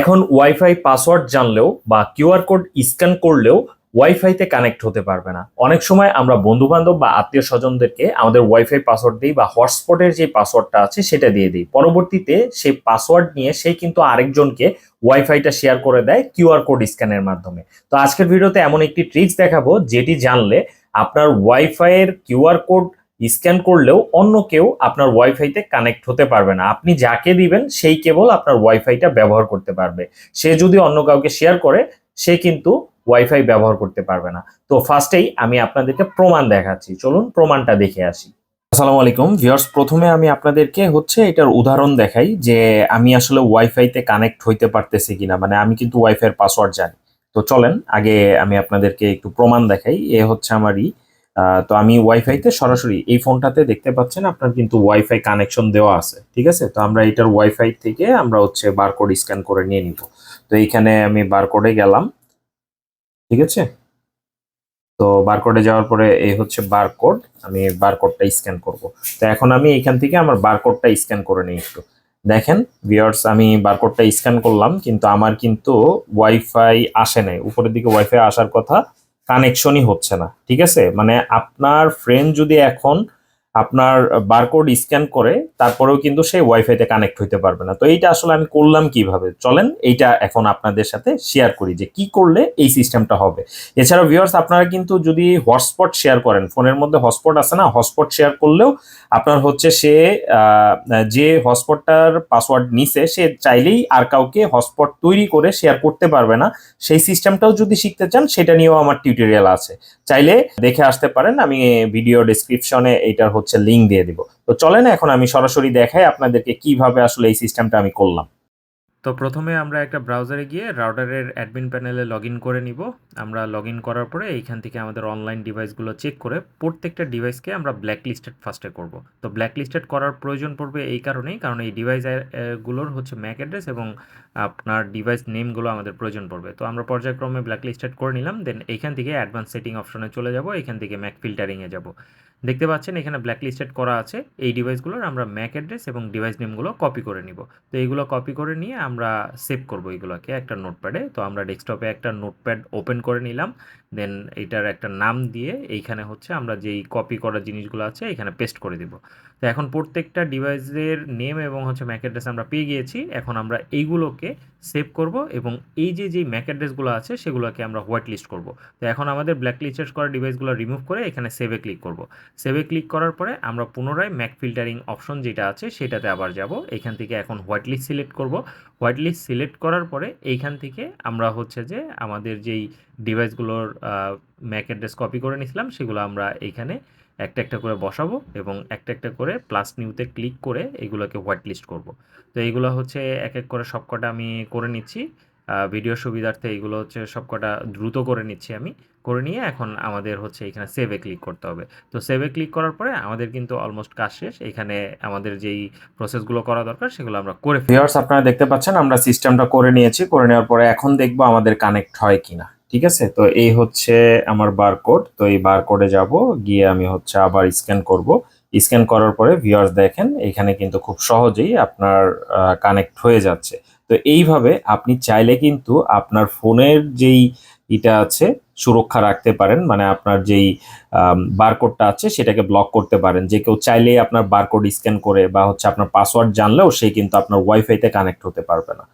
এখন wifi password জানলেও বা কিউআর কোড স্ক্যান করলেও ওয়াইফাইতে কানেক্ট হতে পারবে না। অনেক সময় আমরা বন্ধু বান্ধব বা আত্মীয় স্বজনদেরকে আমাদের ওয়াইফাই পাসওয়ার্ড দিই বা হটস্পটের যে পাসওয়ার্ডটা আছে সেটা দিয়ে দিই। পরবর্তীতে সেই পাসওয়ার্ড নিয়ে সে কিন্তু আরেকজনকে ওয়াইফাইটা শেয়ার করে দেয় কিউআর কোড স্ক্যানের মাধ্যমে। তো আজকের ভিডিওতে এমন একটি ট্রিক্স দেখাবো যেটি জানলে আপনার ওয়াইফাইয়ের কিউআর কোড স্ক্যান করলেও অন্য কেউ আপনার ওয়াইফাইতে কানেক্ট হতে পারবে না। আপনি যাকে দিবেন, সেই কেবল আপনার ওয়াইফাইটা ব্যবহার করতে পারবে। সে যদি অন্য কাউকে শেয়ার করে, সে কিন্তু ওয়াইফাই ব্যবহার করতে পারবে না। তো ফার্স্টেই আমি আপনাদেরকে প্রমাণ দেখাচ্ছি। চলুন প্রমাণটা দেখে আসি। আসসালামু আলাইকুম। ভিউয়ার্স প্রথমে আমি আপনাদেরকে হচ্ছে এটার উদাহরণ দেখাই যে আমি আসলে ওয়াইফাইতে কানেক্ট হইতে পারতেছি কিনা। মানে আমি কিন্তু ওয়াইফাইয়ের পাসওয়ার্ড জানি। তো চলেন, আগে আমি আপনাদেরকে একটু প্রমাণ দেখাই। এ হচ্ছে আমারই তো আমি ওয়াইফাইতে সরাসরি এই ফোনটাতে দেখতে পাচ্ছেন আপনার কিন্তু ওয়াইফাই কানেকশন দেওয়া আছে, ঠিক আছে? তো আমরা এটার ওয়াইফাই থেকে আমরা হচ্ছে বারকোড স্ক্যান করে নিয়ে নিব। তো এইখানে আমি বারকোডে গেলাম, ঠিক আছে? তো বারকোডে যাওয়ার পরে এই হচ্ছে বারকোড আমি বারকোডটা স্ক্যান করব। তো এখন আমি এখান থেকে আমার বারকোডটা স্ক্যান করে নিই একটু। দেখেন ভিউয়ার্স আমি বারকোডটা স্ক্যান করলাম, কিন্তু আমার কিন্তু ওয়াইফাই আসে নাই। উপরের দিকে ওয়াইফাই আসার কথা কানেকশনই হচ্ছে না ঠিক আছে? মানে আপনার ফ্রেন্ড যদি এখন আপনার বারকোড স্ক্যান করে তারপরেও কিন্তু সেই ওয়াইফাইতে কানেক্ট হইতে পারবে না। তো এইটা আসলে আমি করলাম কীভাবে? চলেন এইটা এখন আপনাদের সাথে শেয়ার করি যে কি করলে এই সিস্টেমটা হবে। এছাড়া ভিউয়ার্স আপনারা কিন্তু যদি হটস্পট শেয়ার করেন, ফোনের মধ্যে হটস্পট আছে না হটস্পট শেয়ার করলেও আপনার হচ্ছে সে যে হটস্পটটার পাসওয়ার্ড নিছে, সে চাইলেই আর কাউকে হটস্পট তৈরি করে শেয়ার করতে পারবে না। সেই সিস্টেমটাও যদি শিখতে চান, সেটা নিয়েও আমার টিউটোরিয়াল আছে। চাইলে দেখে আসতে পারেন, আমি ভিডিও ডেসক্রিপশনে এইটার হচ্ছে লিঙ্ক দিয়ে দিব। তো চলেন এখন আমি সরাসরি দেখাই আপনাদেরকে কীভাবে আসলে এই সিস্টেমটা আমি করলাম। তো প্রথমে আমরা একটা ব্রাউজারে গিয়ে রাউটারের অ্যাডমিন প্যানেলে লগ করে নিব। আমরা লগ করার পরে এইখান থেকে আমাদের অনলাইন ডিভাইসগুলো চেক করে প্রত্যেকটা ডিভাইসকে আমরা ব্ল্যাক লিস্টেড ফার্স্টে করব। তো ব্ল্যাক লিস্টেড করার প্রয়োজন পড়বে এই কারণেই, কারণ এই ডিভাইসগুলোর হচ্ছে ম্যাক অ্যাড্রেস এবং আপনার ডিভাইস নেমগুলো আমাদের প্রয়োজন পড়বে। তো আমরা পর্যায়ক্রমে ব্ল্যাক লিস্টেড করে নিলাম দেন এইখান থেকে অ্যাডভান্স সেটিং অপশনে চলে যাব এখান থেকে ম্যাক ফিল্টারিংয়ে যাব। দেখতে পাচ্ছেন এখানে ব্ল্যাক লিস্টেড করা আছে। এই ডিভাইসগুলোর আমরা ম্যাক অ্যাড্রেস এবং ডিভাইস নেমগুলো কপি করে নিব। তো এইগুলো কপি করে নিয়ে আমরা সেভ করব এগুলোকে একটা নোটপ্যাডে তো আমরা ডেস্কটপে একটা নোটপ্যাড ওপেন করে নিলাম। দেন এটার একটা নাম দিয়ে এইখানে হচ্ছে আমরা যেই কপি করা জিনিসগুলো আছে এখানে পেস্ট করে দিব। তো এখন প্রত্যেকটা ডিভাইসের নেম এবং হচ্ছে ম্যাক অ্যাড্রেস আমরা পেয়ে গিয়েছি। এখন আমরা এইগুলোকে সেভ করব এবং এই যে যেই ম্যাক অ্যাড্রেসগুলো আছে সেগুলোকে আমরা হোয়াইট লিস্ট করব। তো এখন আমাদের ব্ল্যাক লিস্টেড করা ডিভাইসগুলো রিমুভ করে এখানে সেভে ক্লিক করব। সেভে ক্লিক করার পরে আমরা পুনরায় ম্যাক ফিল্টারিং অপশন যেটা আছে সেটাতে আবার যাব। এখান থেকে এখন হোয়াইট লিস্ট সিলেক্ট করব। হোয়াইট লিস্ট সিলেক্ট করার পরে এইখান থেকে আমরা হচ্ছে যে, আমাদের যেই ডিভাইসগুলোর ম্যাক অ্যাড্রেস কপি করে নিয়েছিলাম সেগুলো আমরা এইখানে একটা একটা করে বসাবো এবং একটা একটা করে প্লাস নিউতে ক্লিক করে এগুলোকে হোয়াইট লিস্ট করব। তো এইগুলো হচ্ছে এক এক করে সবকটা আমি করে নিচ্ছি। ভিডিও সুবিধার্থে এইগুলো হচ্ছে সবকটা দ্রুত করে নিচ্ছি আমি। করে নিয়ে এখন আমাদের হচ্ছে এখানে সেভে ক্লিক করতে হবে। তো সেভে ক্লিক করার পরে আমাদের কিন্তু অলমোস্ট কাজ শেষ। এখানে আমাদের যেই প্রসেসগুলো করা দরকার সেগুলো আমরা করে ভিউয়ার্স আপনারা দেখতে পাচ্ছেন আমরা সিস্টেমটা করে নিয়েছি। করে নেওয়ার পরে এখন দেখব আমাদের কানেক্ট হয় কিনা। ঠিক আছে? তো এই হচ্ছে আমার বারকোড তো এই বারকোডে যাব, গিয়ে আমি হচ্ছে আবার স্ক্যান করব। স্ক্যান করার পরে ভিউয়ার্স দেখেন, এখানে কিন্তু খুব সহজেই আপনার কানেক্ট হয়ে যাচ্ছে। তো এইভাবে আপনি চাইলে কিন্তু আপনার ফোনের যেই এটা আছে, সুরক্ষা রাখতে পারেন। মানে আপনার যেই বারকোডটা আছে, সেটাকে ব্লক করতে পারেন। যে কেউ চাইলেই আপনার বারকোড স্ক্যান করে বা হচ্ছে আপনার পাসওয়ার্ড জানলেও সে কিন্তু আপনার ওয়াইফাইতে কানেক্ট হতে পারবে না।